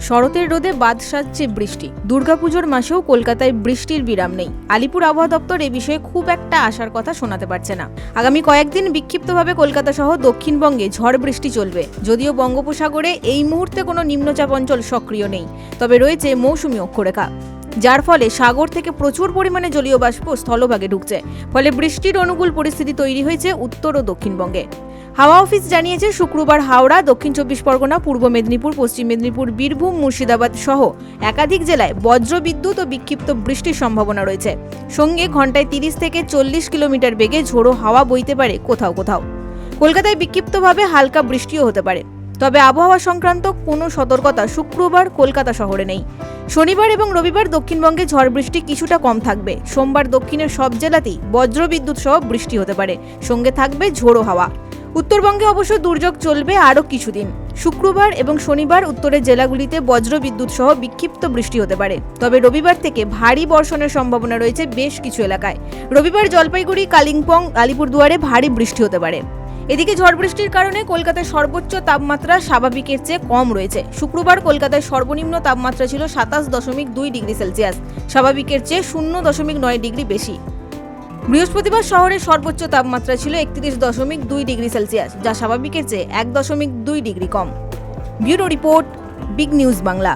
শরতের রোদে বাদ সাজছে বৃষ্টি। দুর্গাপুজোর মাসেও কলকাতায় বৃষ্টির বিরাম নেই। আলিপুর আবহাওয়া দপ্তর এ বিষয়ে খুব একটা আশার কথা শোনাতে পারছে না। আগামী কয়েকদিন বিক্ষিপ্তভাবে কলকাতা সহ দক্ষিণবঙ্গে ঝড় বৃষ্টি চলবে। যদিও বঙ্গোপসাগরে এই মুহূর্তে কোনো নিম্নচাপ অঞ্চল সক্রিয় নেই। তবে রয়েছে মৌসুমী অক্ষরেখা। যার ফলে সাগর থেকে প্রচুর পরিমাণে জলীয় বাষ্প স্থলভাগে ঢুকছে। ফলে বৃষ্টির অনুকূল পরিস্থিতি তৈরি হয়েছে উত্তর ও দক্ষিণবঙ্গে। হাওয়া অফিস জানিয়েছে, শুক্রবার হাওড়া, দক্ষিণ চব্বিশ পরগনা, পূর্ব মেদিনীপুর, পশ্চিম মেদিনীপুর, বীরভূম, মুর্শিদাবাদ সহ একাধিক জেলায় বজ্রবিদ্যুৎ ও বিক্ষিপ্ত বৃষ্টির সম্ভাবনা রয়েছে। সঙ্গে ঘন্টায় তিরিশ থেকে চল্লিশ কিলোমিটার বেগে ঝোড়ো হাওয়া বইতে পারে কোথাও কোথাও। কলকাতায় বিক্ষিপ্তভাবে হালকা বৃষ্টিও হতে পারে। তবে আবহাওয়া সংক্রান্ত কোনো সতর্কতা শুক্রবার কলকাতা শহরে নেই। শনিবার এবং রবিবার দক্ষিণবঙ্গে ঝড় বৃষ্টি কিছুটা কম থাকবে। সোমবার দক্ষিণের সব জেলাতেই বজ্রবিদ্যুৎ সহ বৃষ্টি হতে পারে। সঙ্গে থাকবে ঝোড়ো হাওয়া। উত্তরবঙ্গে অবশ্য দুর্যোগ চলবে আরও কিছুদিন। শুক্রবার এবং শনিবার উত্তরের জেলাগুলিতে বজ্রবিদ্যুৎ সহ বিক্ষিপ্ত বৃষ্টি হতে পারে। তবে রবিবার থেকে ভারী বর্ষণের সম্ভাবনা রয়েছে বেশ কিছু এলাকায়। রবিবার জলপাইগুড়ি, কালিম্পং, আলিপুরদুয়ারে ভারী বৃষ্টি হতে পারে। এদিকে ঝড় বৃষ্টির কারণে কলকাতায় সর্বোচ্চ তাপমাত্রা স্বাভাবিকের চেয়ে কম রয়েছে। শুক্রবার কলকাতায় সর্বনিম্ন তাপমাত্রা ছিল সাতাশ দশমিক দুই ডিগ্রি সেলসিয়াস, স্বাভাবিকের চেয়ে শূন্য দশমিক নয় ডিগ্রি বেশি। বৃহস্পতিবার শহরের সর্বোচ্চ তাপমাত্রা ছিল একত্রিশ দশমিক দুই ডিগ্রি সেলসিয়াস, যা স্বাভাবিকের চেয়ে এক দশমিক দুই ডিগ্রি কম। Bureau report, big news Bangla.